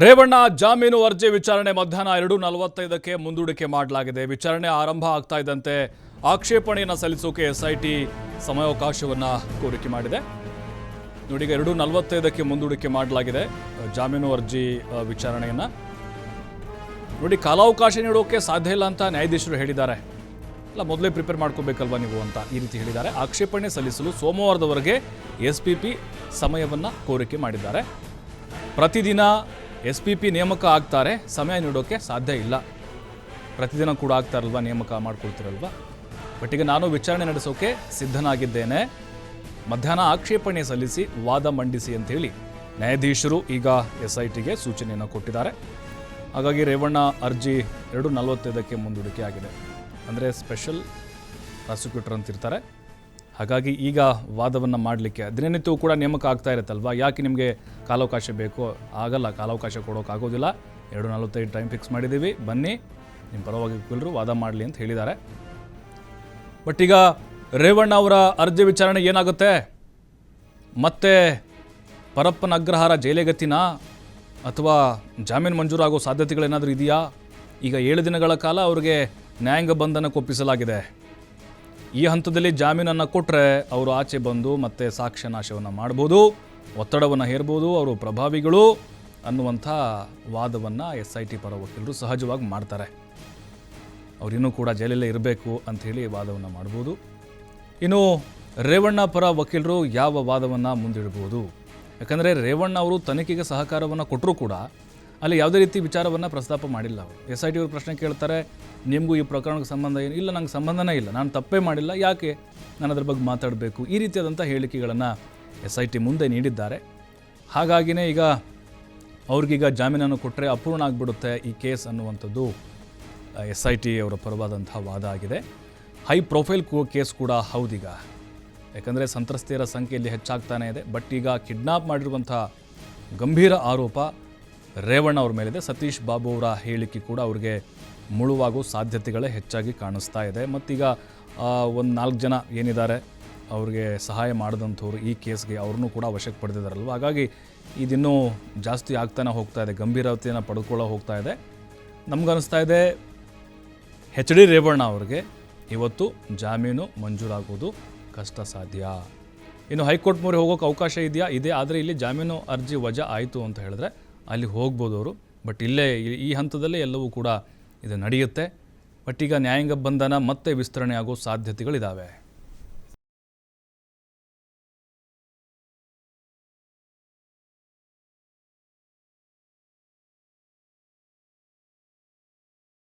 ರೇವಣ್ಣ ಜಾಮೀನು ಅರ್ಜಿ ವಿಚಾರಣೆ ಮಧ್ಯಾಹ್ನ ಎರಡು ನಲವತ್ತೈದಕ್ಕೆ ಮುಂದೂಡಿಕೆ ಮಾಡಲಾಗಿದೆ. ವಿಚಾರಣೆ ಆರಂಭ ಆಗ್ತಾ ಇದ್ದಂತೆ ಆಕ್ಷೇಪಣೆಯನ್ನು ಸಲ್ಲಿಸೋಕೆ ಎಸ್ಐಟಿ ಸಮಯಾವಕಾಶವನ್ನು ಕೋರಿಕೆ ಮಾಡಿದೆ. ನೋಡಿ ಎರಡು ನಲವತ್ತೈದಕ್ಕೆ ಮುಂದೂಡಿಕೆ ಮಾಡಲಾಗಿದೆ ಜಾಮೀನು ಅರ್ಜಿ ವಿಚಾರಣೆಯನ್ನು ವಿಚಾರಣೆಯನ್ನ. ನೋಡಿ, ಕಾಲಾವಕಾಶ ನೀಡೋಕೆ ಸಾಧ್ಯ ಇಲ್ಲ ಅಂತ ನ್ಯಾಯಾಧೀಶರು ಹೇಳಿದ್ದಾರೆ. ಅಲ್ಲ ಮೊದಲೇ ಪ್ರಿಪೇರ್ ಮಾಡ್ಕೋಬೇಕಲ್ವಾ ನೀವು ಅಂತ ಈ ರೀತಿ ಹೇಳಿದ್ದಾರೆ. ಆಕ್ಷೇಪಣೆ ಸಲ್ಲಿಸಲು ಸೋಮವಾರದವರೆಗೆ ಎಸ್ ಪಿ ಪಿ ಸಮಯವನ್ನು ಕೋರಿಕೆ ಮಾಡಿದ್ದಾರೆ. ಪ್ರತಿದಿನ ಎಸ್ ಪಿ ಪಿ ನೇಮಕ ಆಗ್ತಾರೆ, ಸಮಯ ನೀಡೋಕ್ಕೆ ಸಾಧ್ಯ ಇಲ್ಲ. ಪ್ರತಿದಿನ ಕೂಡ ಆಗ್ತಾರಲ್ವ ನೇಮಕ ಮಾಡ್ಕೊಳ್ತೀರಲ್ವಾ? ಬಟ್ ಈಗ ನಾನು ವಿಚಾರಣೆ ನಡೆಸೋಕೆ ಸಿದ್ಧನಾಗಿದ್ದೇನೆ. ಮಧ್ಯಾಹ್ನ ಆಕ್ಷೇಪಣೆ ಸಲ್ಲಿಸಿ ವಾದ ಮಂಡಿಸಿ ಅಂತೇಳಿ ನ್ಯಾಯಾಧೀಶರು ಈಗ ಎಸ್ ಐ ಟಿಗೆ ಸೂಚನೆಯನ್ನು ಕೊಟ್ಟಿದ್ದಾರೆ. ಹಾಗಾಗಿ ರೇವಣ್ಣ ಅರ್ಜಿ ಎರಡು ನಲವತ್ತೈದಕ್ಕೆ ಮುಂದೂಡಿಕೆ ಆಗಿದೆ ಅಂದರೆ ಸ್ಪೆಷಲ್ ಪ್ರಾಸಿಕ್ಯೂಟರ್ ಅಂತಿರ್ತಾರೆ. ಹಾಗಾಗಿ ಈಗ ವಾದವನ್ನು ಮಾಡಲಿಕ್ಕೆ ದಿನನಿತ್ಯವೂ ಕೂಡ ನೇಮಕ ಆಗ್ತಾ ಇರುತ್ತಲ್ವಾ? ಯಾಕೆ ನಿಮಗೆ ಕಾಲಾವಕಾಶ ಬೇಕು ಆಗಲ್ಲ, ಕಾಲಾವಕಾಶ ಕೊಡೋಕ್ಕಾಗೋದಿಲ್ಲ ಎರಡು ನಲವತ್ತೈದು ಟೈಮ್ ಫಿಕ್ಸ್ ಮಾಡಿದ್ದೀವಿ. ಬನ್ನಿ ನಿಮ್ಮ ಪರವಾಗಿ ವಕೀಲರು ವಾದ ಮಾಡಲಿ ಅಂತ ಹೇಳಿದ್ದಾರೆ. ಬಟ್ ಈಗ ರೇವಣ್ಣ ಅವರ ಅರ್ಜಿ ವಿಚಾರಣೆ ಏನಾಗುತ್ತೆ? ಮತ್ತೆ ಪರಪ್ಪನ ಅಗ್ರಹಾರ ಜೈಲೆಗತ್ತಿನ? ಅಥವಾ ಜಾಮೀನು ಮಂಜೂರಾಗೋ ಸಾಧ್ಯತೆಗಳೇನಾದರೂ ಇದೆಯಾ? ಈಗ ಏಳು ದಿನಗಳ ಕಾಲ ಅವರಿಗೆ ನ್ಯಾಯಾಂಗ ಬಂಧನಕ್ಕೆ ಒಪ್ಪಿಸಲಾಗಿದೆ. ಈ ಹಂತದಲ್ಲಿ ಜಾಮೀನನ್ನು ಕೊಟ್ಟರೆ ಅವರು ಆಚೆ ಬಂದು ಮತ್ತೆ ಸಾಕ್ಷ್ಯ ನಾಶವನ್ನು ಮಾಡ್ಬೋದು, ಒತ್ತಡವನ್ನು ಹೇರ್ಬೋದು, ಅವರು ಪ್ರಭಾವಿಗಳು ಅನ್ನುವಂಥ ವಾದವನ್ನು ಎಸ್ ಐ ಟಿ ಪರ ವಕೀಲರು ಸಹಜವಾಗಿ ಮಾಡ್ತಾರೆ. ಅವರಿನ್ನೂ ಕೂಡ ಜೈಲಲ್ಲೇ ಇರಬೇಕು ಅಂಥೇಳಿ ವಾದವನ್ನು ಮಾಡ್ಬೋದು. ಇನ್ನು ರೇವಣ್ಣ ಪರ ವಕೀಲರು ಯಾವ ವಾದವನ್ನು ಮುಂದಿಡ್ಬೋದು? ಯಾಕಂದರೆ ರೇವಣ್ಣ ಅವರು ತನಿಖೆಗೆ ಸಹಕಾರವನ್ನು ಕೊಟ್ಟರೂ ಕೂಡ ಅಲ್ಲಿ ಯಾವುದೇ ರೀತಿ ವಿಚಾರವನ್ನು ಪ್ರಸ್ತಾಪ ಮಾಡಿಲ್ಲ ಅವರು. ಎಸ್ ಐ ಟಿ ಅವ್ರ ಪ್ರಶ್ನೆ ಕೇಳ್ತಾರೆ, ನಿಮಗೂ ಈ ಪ್ರಕರಣಕ್ಕೆ ಸಂಬಂಧ ಏನು? ಇಲ್ಲ, ನಂಗೆ ಸಂಬಂಧನೇ ಇಲ್ಲ. ನಾನು ತಪ್ಪೇ ಮಾಡಿಲ್ಲ. ಯಾಕೆ ನಾನು ಅದ್ರ ಬಗ್ಗೆ ಮಾತಾಡಬೇಕು? ಈ ರೀತಿಯಾದಂಥ ಹೇಳಿಕೆಗಳನ್ನು ಎಸ್ ಐ ಟಿ ಮುಂದೆ ನೀಡಿದ್ದಾರೆ. ಹಾಗಾಗಿನೇ ಈಗ ಅವ್ರಿಗೀಗ ಜಾಮೀನನ್ನು ಕೊಟ್ಟರೆ ಅಪೂರ್ಣ ಆಗಿಬಿಡುತ್ತೆ ಈ ಕೇಸ್ ಅನ್ನುವಂಥದ್ದು ಎಸ್ ಐ ಟಿ ಅವರ ಪರವಾದಂಥ ವಾದ ಆಗಿದೆ. ಹೈ ಪ್ರೊಫೈಲ್ ಕೇಸ್ ಕೂಡ ಹೌದೀಗ. ಯಾಕಂದರೆ ಸಂತ್ರಸ್ತೆಯರ ಸಂಖ್ಯೆಯಲ್ಲಿ ಹೆಚ್ಚಾಗ್ತಾನೇ ಇದೆ. ಬಟ್ ಈಗ ಕಿಡ್ನಾಪ್ ಮಾಡಿರುವಂಥ ಗಂಭೀರ ಆರೋಪ ರೇವಣ್ಣ ಅವ್ರ ಮೇಲಿದೆ. ಸತೀಶ್ ಬಾಬು ಅವರ ಹೇಳಿಕೆ ಕೂಡ ಅವ್ರಿಗೆ ಮುಳುವಾಗೋ ಸಾಧ್ಯತೆಗಳೇ ಹೆಚ್ಚಾಗಿ ಕಾಣಿಸ್ತಾ ಇದೆ. ಮತ್ತೀಗ ಒಂದು ನಾಲ್ಕು ಜನ ಏನಿದ್ದಾರೆ, ಅವ್ರಿಗೆ ಸಹಾಯ ಮಾಡಿದಂಥವ್ರು ಈ ಕೇಸ್ಗೆ ಅವ್ರನ್ನೂ ಕೂಡ ವಶಕ್ಕೆ ಪಡೆದಿದ್ದಾರಲ್ವ? ಹಾಗಾಗಿ ಇದಿನ್ನೂ ಜಾಸ್ತಿ ಆಗ್ತಾನೆ ಹೋಗ್ತಾ ಇದೆ, ಗಂಭೀರತೆಯನ್ನು ಪಡ್ಕೊಳ್ಳೋ ಹೋಗ್ತಾ ಇದೆ. ನಮ್ಗನ್ನಿಸ್ತಾ ಇದೆ ಹೆಚ್ ಡಿ ರೇವಣ್ಣ ಅವ್ರಿಗೆ ಇವತ್ತು ಜಾಮೀನು ಮಂಜೂರಾಗೋದು ಕಷ್ಟ ಸಾಧ್ಯ. ಇನ್ನು ಹೈಕೋರ್ಟ್ ಮೊರೆ ಹೋಗೋಕೆ ಅವಕಾಶ ಇದೆಯಾ? ಇದೆ, ಆದರೆ ಇಲ್ಲಿ ಜಾಮೀನು ಅರ್ಜಿ ವಜಾ ಆಯಿತು ಅಂತ ಹೇಳಿದ್ರೆ ಅಲ್ಲಿ ಹೋಗ್ಬೋದು ಅವರು. ಬಟ್ ಇಲ್ಲೇ ಈ- ಹಂತದಲ್ಲೇ ಎಲ್ಲವೂ ಕೂಡ ಇದು ನಡೆಯುತ್ತೆ. ಬಟ್ ಈಗ ನ್ಯಾಯಾಂಗ ಬಂಧನ ಮತ್ತೆ ವಿಸ್ತರಣೆ ಆಗೋ ಸಾಧ್ಯತೆಗಳಿದ್ದಾವೆ